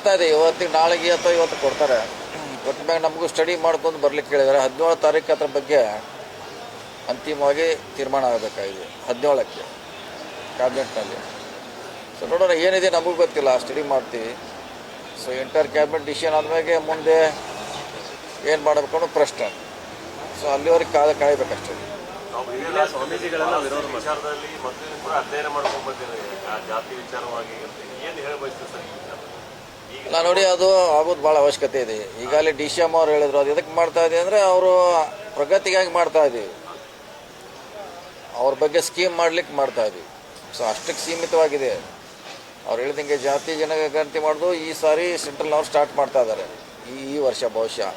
ಬರ್ತಾ ಇದೆ, ಇವತ್ತಿಗೆ, ನಾಳೆಗೆ ಅಥವಾ ಇವತ್ತು ಕೊಡ್ತಾರೆ. ಕೊಟ್ಟ ನಮಗೂ ಸ್ಟಡಿ ಮಾಡ್ಕೊಂಡು ಬರ್ಲಿಕ್ಕೆ ಹೇಳಿದ್ದಾರೆ ಹದಿನೇಳು ತಾರೀಕು ಅದ್ರ ಬಗ್ಗೆ ಅಂತಿಮವಾಗಿ ತೀರ್ಮಾನ ಆಗಬೇಕಾಗಿದೆ, ಹದಿನೇಳಕ್ಕೆ ಕ್ಯಾಬಿನೆಟ್ನಲ್ಲಿ ಸೊ ನೋಡೋಣ, ಏನಿದೆ ನಮಗೂ ಗೊತ್ತಿಲ್ಲ ಸ್ಟಡಿ ಮಾಡ್ತೀವಿ. ಸೊ ಎಂಟರ್ ಕ್ಯಾಬಿನೆಟ್ ಡಿಸಿಷನ್ ಆದಮೇಲೆ ಮುಂದೆ ಏನು ಮಾಡಬೇಕು ಅನ್ನೋ ಪ್ರಶ್ನೆ. ಸೊ ಅಲ್ಲಿವರೆಗೆ ಕಾಲ ಕಾಯಬೇಕಷ್ಟೇ. ಸ್ವಾಮೀಜಿಗಳನ್ನ ವಿರೋಧ ವಿಚಾರದಲ್ಲಿ ಮತ್ತೆ ಕೂಡ ಅಧ್ಯಯನ ಮಾಡ್ಕೊಂಡ್ಬಂದಿದೆ ಜಾತಿ ವಿಚಾರವಾಗಿ ಏನು ಹೇಳ ಬಯಸ್ತೀವಿ ಸರ್ ಈ ವಿಚಾರ ಈಗ ಇಲ್ಲ ನೋಡಿ ಅದು ಆಗೋದು ಭಾಳ ಅವಶ್ಯಕತೆ ಇದೆ. ಈಗಾಗಲೇ ಡಿ ಸಿ ಎಂ ಅವ್ರು ಹೇಳಿದ್ರು, ಅದು ಎದಕ್ಕೆ ಮಾಡ್ತಾ ಇದೆ ಅಂದರೆ ಅವರು ಪ್ರಗತಿಗಾಗಿ ಮಾಡ್ತಾ ಇದ್ದೀವಿ ಅವ್ರ ಬಗ್ಗೆ ಸ್ಕೀಮ್ ಮಾಡ್ಲಿಕ್ಕೆ ಮಾಡ್ತಾ ಇದ್ದೀವಿ ಸೊ ಅಷ್ಟಕ್ಕೆ ಸೀಮಿತವಾಗಿದೆ. ಅವ್ರು ಹೇಳಿದಂಗೆ ಜಾತಿ ಜನಗಣತಿ ಮಾಡೋದು ಈ ಸಾರಿ ಸೆಂಟ್ರಲ್ನವ್ರು ಸ್ಟಾರ್ಟ್ ಮಾಡ್ತಾ ಇದ್ದಾರೆ ಈ ಈ ವರ್ಷ ಬಹುಶಃ.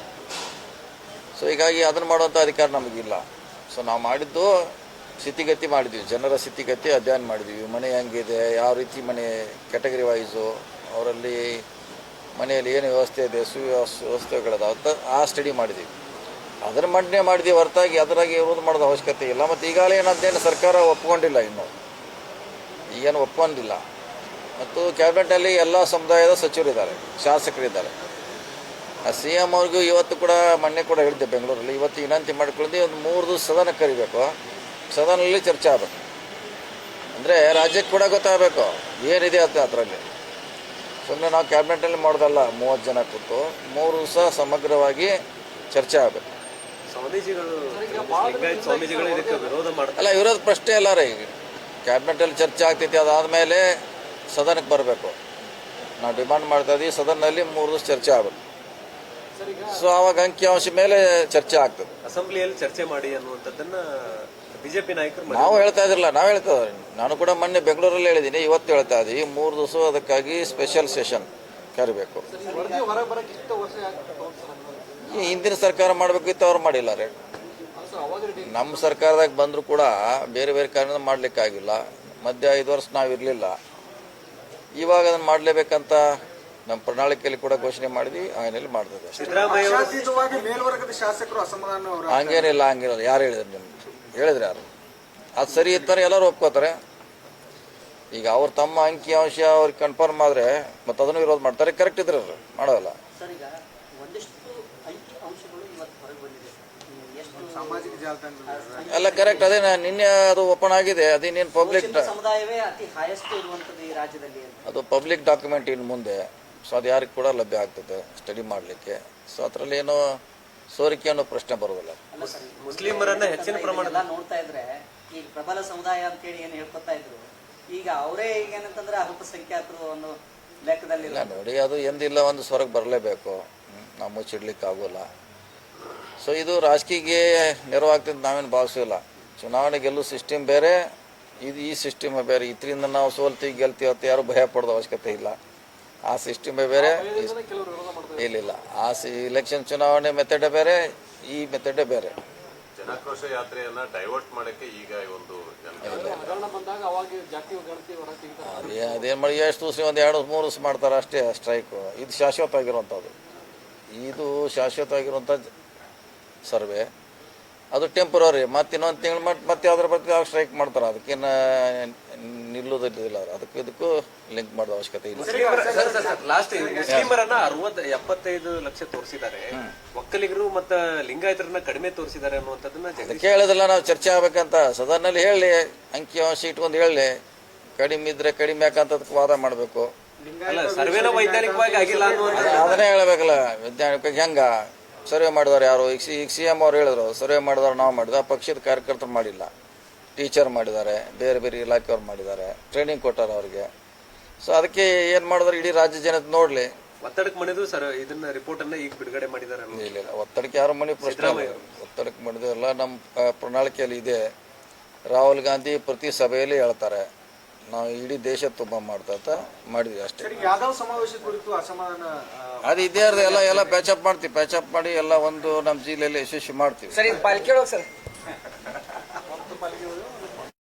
ಸೊ ಹೀಗಾಗಿ ಅದನ್ನು ಮಾಡುವಂಥ ಅಧಿಕಾರ ನಮಗಿಲ್ಲ. ಸೊ ನಾವು ಮಾಡಿದ್ದು ಸ್ಥಿತಿಗತಿ ಮಾಡಿದ್ವಿ. ಜನರ ಸ್ಥಿತಿಗತಿ ಅಧ್ಯಯನ ಮಾಡಿದ್ವಿ. ಮನೆ ಹೆಂಗಿದೆ, ಯಾವ ರೀತಿ ಮನೆ ಕ್ಯಾಟಗರಿ ವೈಸು ಅವರಲ್ಲಿ ಮನೆಯಲ್ಲಿ ಏನು ವ್ಯವಸ್ಥೆ ಇದೆ ಸುವ್ಯವಸ್ಥೆಗಳದಾವ ಆ ಸ್ಟಡಿ ಮಾಡಿದ್ವಿ. ಅದರ ಮಂಡನೆ ಮಾಡಿದ್ವಿ, ಹೊರತಾಗಿ ಅದರಾಗಿ ವಿರೋಧ ಮಾಡೋದು ಅವಶ್ಯಕತೆ ಇಲ್ಲ. ಮತ್ತು ಈಗಾಗಲೇ ಏನಂತೇನು ಸರ್ಕಾರ ಒಪ್ಕೊಂಡಿಲ್ಲ ಇನ್ನು. ಈಗೇನು ಒಪ್ಕೊಂಡಿಲ್ಲ. ಮತ್ತು ಕ್ಯಾಬಿನೆಟಲ್ಲಿ ಎಲ್ಲ ಸಮುದಾಯದ ಸಚಿವರಿದ್ದಾರೆ ಶಾಸಕರಿದ್ದಾರೆ ಸಿ ಎಂ ಅವ್ರಿಗೂ ಇವತ್ತು ಕೂಡ ಮೊನ್ನೆ ಕೂಡ ಹೇಳಿದ್ದೆ ಬೆಂಗಳೂರಲ್ಲಿ, ಇವತ್ತು ವಿನಂತಿ ಮಾಡ್ಕೊಳ್ಳಿ ಒಂದು ಮೂರು ದಿವಸ ಸದನ ಕರಿಬೇಕು. ಸದನಲ್ಲಿ ಚರ್ಚೆ ಆಗಬೇಕು. ಅಂದರೆ ರಾಜ್ಯಕ್ಕೆ ಕೂಡ ಗೊತ್ತಾಗಬೇಕು. ಏನಿದೆ ಅಂತ ಅದರಲ್ಲಿ? ಸುಮ್ಮನೆ ನಾವು ಕ್ಯಾಬಿನೆಟಲ್ಲಿ ಮಾಡೋದಲ್ಲ ಮೂವತ್ತು ಜನ ಕೂತು ಮೂರು ದಿವಸ ಸಮಗ್ರವಾಗಿ ಚರ್ಚೆ ಆಗಬೇಕು ಅಲ್ಲ ವಿರೋಧ ಪ್ರಶ್ನೆ ಅಲ್ಲ ರೀ. ಕ್ಯಾಬಿನೆಟಲ್ಲಿ ಚರ್ಚೆ ಆಗ್ತೈತಿ ಅದಾದಮೇಲೆ ಸದನಕ್ಕೆ ಬರಬೇಕು. ನಾವು ಡಿಮಾಂಡ್ ಮಾಡ್ತಾ ಇದ್ದೀವಿ ಸದನದಲ್ಲಿ ಮೂರು ದಿವಸ ಚರ್ಚೆ ಆಗಬೇಕು ಸೊ ಆವಾಗ ಅಂಕಿಅಂಶ ಮೇಲೆ ಚರ್ಚೆ ಆಗ್ತದೆ. ಅಸೆಂಬ್ಲಿಯಲ್ಲಿ ಚರ್ಚೆ ಮಾಡಿ ಅನ್ನುವಂಥದ್ದನ್ನ ಬಿಜೆಪಿ ನಾಯಕರು ನಾವು ಹೇಳ್ತಾ ಇದ್ರಲ್ಲ ನಾವು ಹೇಳ್ತಾ. ನಾನು ಕೂಡ ಮೊನ್ನೆ ಬೆಂಗಳೂರಲ್ಲಿ ಹೇಳಿದ್ದೀನಿ ಇವತ್ತು ಹೇಳ್ತಾ ಇದ್ದೀವಿ ಮೂರು ದಿವಸ ಅದಕ್ಕಾಗಿ ಸ್ಪೆಷಲ್ ಸೆಷನ್ ಕರಿಬೇಕು. ಈ ಹಿಂದಿನ ಸರ್ಕಾರ ಮಾಡಬೇಕಿತ್ತು ಅವ್ರು ಮಾಡಿಲ್ಲ ರೀ. ನಮ್ಮ ಸರ್ಕಾರದಾಗ ಬಂದರೂ ಕೂಡ ಬೇರೆ ಬೇರೆ ಕಾರಣದಿಂದ ಮಾಡಲಿಕ್ಕಾಗಿಲ್ಲ. ಮಧ್ಯ ಐದು ವರ್ಷ ನಾವು ಇರಲಿಲ್ಲ. ಇವಾಗ ಅದನ್ನು ಮಾಡಲೇಬೇಕಂತ ನಮ್ಮ ಪ್ರಣಾಳಿಕೆಯಲ್ಲಿ ಕೂಡ ಘೋಷಣೆ ಮಾಡಿದ್ವಿ ಆಮೇಲೆ ಮಾಡ್ತದೆ ಶಾಸಕರು ಅಸಮಾಧಾನ ಹಂಗೇನಿಲ್ಲ ಹಂಗಿರಲ್ಲ ಯಾರು ಹೇಳಿದ್ರು ನಿಮ್ಗೆ? ಹೇಳಿದ್ರೆ ಯಾರು? ಅದು ಸರಿ ಇರ್ತಾರೆ ಎಲ್ಲರೂ ಒಪ್ಕೋತಾರೆ. ಈಗ ಅವ್ರು ತಮ್ಮ ಅಂಕಿ ಅಂಶ ಅವ್ರಿಗೆ ಕನ್ಫರ್ಮ್ ಆದರೆ ಮತ್ತೆ ಅದನ್ನು ವಿರೋಧ ಮಾಡ್ತಾರೆ. ಕರೆಕ್ಟ್ ಇದ್ರೆ ಅವರು ಮಾಡೋಲ್ಲ. ಸರ್ ಈಗ ಒಂದಿಷ್ಟು ಅಂಕಿ ಅಂಶಗಳು ಇವತ್ತು ಹೊರಗೆ ಬಂದಿದೆ. ನೀವು ಎಷ್ಟು ಸಾಮಾಜಿಕ ಜಾಲತಾಣದಲ್ಲಿ ಎಲ್ಲ ಕರೆಕ್ಟ್ ಅದೇ ನಾನು ನಿನ್ನೆ ಅದು ಓಪನ್ ಆಗಿದೆ. ಅದೇನೇನು ಪಬ್ಲಿಕ್ ಮುಸ್ಲಿಂ ಸಮುದಾಯವೇ ಅತಿ ಹೈಯೆಸ್ಟ್ ಇರುವಂತದ್ದು ಈ ರಾಜ್ಯದಲ್ಲಿ ಅಂತ. ಅದು ಪಬ್ಲಿಕ್ ಡಾಕ್ಯುಮೆಂಟ್ ಇನ್ನು ಮುಂದೆ. ಸೊ ಅದು ಯಾರಿಗೆ ಕೂಡ ಲಭ್ಯ ಆಗ್ತದೆ ಸ್ಟಡಿ ಮಾಡಲಿಕ್ಕೆ. ಸೊ ಅದರಲ್ಲಿ ಏನೋ ಸೋರಿಕೆ ಅನ್ನೋ ಪ್ರಶ್ನೆ ಬರೋದಿಲ್ಲ ಮುಸ್ಲಿಮರನ್ನ ಹೆಚ್ಚಿನ ಪ್ರಮಾಣದ ನೋಡ್ತಾ ಇದ್ರೆ ಈಗ ಪ್ರಬಲ ಸಮುದಾಯ ಅಂತೇಳಿ ಏನು ಹೇಳ್ಕೊತಾ ಇದ್ರು. ಈಗ ಅವರೇ ಈಗ ಏನಂತಂದ್ರೆ ಅಲ್ಪಸಂಖ್ಯಾತರು ಅನ್ನೋ ಲೆಕ್ಕದಲ್ಲಿ ಇಲ್ಲ ನೋಡಿ ಅದು ಎಂದಿಲ್ಲ ಒಂದು ಸ್ವರಕ್ಕೆ ಬರಲೇಬೇಕು. ನಾವು ಮುಚ್ಚಿಡ್ಲಿಕ್ಕೆ ಆಗೋಲ್ಲ. ಸೊ ಇದು ರಾಜಕೀಯಕ್ಕೆ ನೆರವಾಗ್ತದೆ ನಾವೇನು ಭಾವಿಸಿಲ್ಲ ಚುನಾವಣೆ ಗೆಲ್ಲೋ ಸಿಸ್ಟಮ್ ಬೇರೆ ಇದು ಈ ಸಿಸ್ಟಮ್ ಬೇರೆ. ಇದರಿಂದ ನಾವು ಸೋಲ್ತೀವಿ ಗೆಲ್ತೀವಿ ಅಂತ ಯಾರು ಭಯ ಪಡೋದು ಅವಶ್ಯಕತೆ ಇಲ್ಲ. ಆ ಸಿಸ್ಟಮೇ ಬೇರೆ ಇಲ್ಲ ಇಲ್ಲ ಆ ಸಿ ಇಲೆಕ್ಷನ್ ಚುನಾವಣೆ ಮೆಥಡೇ ಬೇರೆ ಈ ಮೆಥಡೇ ಬೇರೆ. ಜನಾಕ್ರೋಶ ಯಾತ್ರೆಯನ್ನ ಡೈವರ್ಟ್ ಮಾಡಕ್ಕೆ ಈಗ ಒಂದು ಅದೇನು ಮಾಡಿ ಎಷ್ಟು ದಿವಸ ಒಂದು ಎರಡು ಮೂರು ದಿವಸ ಮಾಡ್ತಾರೆ ಅಷ್ಟೇ ಸ್ಟ್ರೈಕು ಇದು ಶಾಶ್ವತ ಆಗಿರುವಂಥದ್ದು ಇದು ಶಾಶ್ವತ ಆಗಿರುವಂಥ ಸರ್ವೆ. ಅದು ಟೆಂಪ್ರವರಿ ಮತ್ತೆ ಇನ್ನೊಂದು ತಿಂಗಳು ಮತ್ತೆ ಮತ್ತೆ ಯಾವ್ದ್ರ ಬಗ್ಗೆ ಅವ್ರು ಸ್ಟ್ರೈಕ್ ಮಾಡ್ತಾರೆ. ಅದಕ್ಕೇನು ನಿಲ್ಲೋದಿಲ್ಲ ಅವ್ರು. ಅದಕ್ಕೂ ಇದಕ್ಕೂ ಲಿಂಕ್ ಮಾಡೋದು ಅವಶ್ಯಕತೆ ಇಲ್ಲ. ಲಾಸ್ಟ್ ಮುಸ್ಲಿಮರನ್ನ ಅರವತ್ ಎಪ್ಪತ್ತೈದು ಲಕ್ಷ ತೋರಿಸಿದ್ದಾರೆ. ಒಕ್ಕಲಿಗರು ಮತ್ತ ಲಿಂಗಾಯತರನ್ನ ಕಡಿಮೆ ತೋರಿಸಿದ್ದಾರೆ ಅನ್ನುವಂಥದ್ದನ್ನ ಅದಕ್ಕೆ ಹೇಳೋದಿಲ್ಲ ನಾವು ಚರ್ಚೆ ಆಗ್ಬೇಕಂತ. ಸದನಲ್ಲಿ ಹೇಳಿ ಅಂಕಿಅಂಶ ಇಟ್ಕೊಂಡು ಹೇಳಿ. ಕಡಿಮೆ ಇದ್ರೆ ಕಡಿಮೆ ಯಾಕಂತ ಅದಕ್ಕೆ ವಾದ ಮಾಡಬೇಕು? ಅಲ್ಲ ಸರ್ವೇನ ವೈಜ್ಞಾನಿಕವಾಗಿ ಆಗಿಲ್ಲ ಅನ್ನುವಂಥ ಅದನ್ನೇ ಹೇಳಬೇಕಲ್ಲ. ವೈಜ್ಞಾನಿಕ ಹೆಂಗ? ಸರ್ವೆ ಮಾಡಿದವ್ರು ಯಾರು? ಈಗ ಸಿ ಈಗ ಸಿ ಎಂ ಅವ್ರು ಹೇಳಿದ್ರು ಸರ್ವೆ ಮಾಡಿದವ್ರು ನಾವು ಮಾಡಿದ ಪಕ್ಷದ ಕಾರ್ಯಕರ್ತರು ಮಾಡಿಲ್ಲ. ಟೀಚರ್ ಮಾಡಿದ್ದಾರೆ ಬೇರೆ ಬೇರೆ ಇಲಾಖೆಯವ್ರು ಮಾಡಿದ್ದಾರೆ ಟ್ರೈನಿಂಗ್ ಕೊಟ್ಟಾರ ಅವ್ರಿಗೆ. ಸೊ ಅದಕ್ಕೆ ಏನು ಮಾಡಿದ್ರೆ? ಇಡೀ ರಾಜ್ಯ ಜನತೆ ನೋಡಲಿ. ಒತ್ತಡಕ್ಕೆ ಮಣಿದು ಸರ್ ಇದನ್ನ ರಿಪೋರ್ಟ್ ಅನ್ನ ಈಗ ಬಿಡುಗಡೆ ಮಾಡಿದ್ದಾರೆ ಇಲ್ಲ ಇಲ್ಲ. ಒತ್ತಡಕ್ಕೆ ಯಾರು ಮನೆ ಪ್ರಶ್ನೆ ಒತ್ತಡಕ್ಕೆ ಮಣಿದು ಮಾಡಿದೆಲ್ಲ ನಮ್ಮ ಪ್ರಣಾಳಿಕೆಯಲ್ಲಿ ಇದೆ. ರಾಹುಲ್ ಗಾಂಧಿ ಪ್ರತಿ ಸಭೆಯಲ್ಲಿ ಹೇಳ್ತಾರೆ. ನಾವು ಇಡೀ ದೇಶ ತುಂಬ ಮಾಡ್ತಾ ಅಂತ ಮಾಡಿದ್ವಿ ಅಷ್ಟೇ. ಸರಿ ಯಾದವ್ ಸಮಾವೇಶ ಕುರಿತು ಅಸಮಾಧಾನ ಅದು ಇದೇ ಎಲ್ಲ ಎಲ್ಲ ಪ್ಯಾಚಪ್ ಮಾಡ್ತೀವಿ ಪ್ಯಾಚಪ್ ಮಾಡಿ ಎಲ್ಲ ಒಂದು ನಮ್ಮ ಜಿಲ್ಲೆಯಲ್ಲಿ ಯಶಸ್ವಿ ಮಾಡ್ತೀವಿ. ಸರ್ ಇದು ಪಾಲಿಕೆ ಸರ್.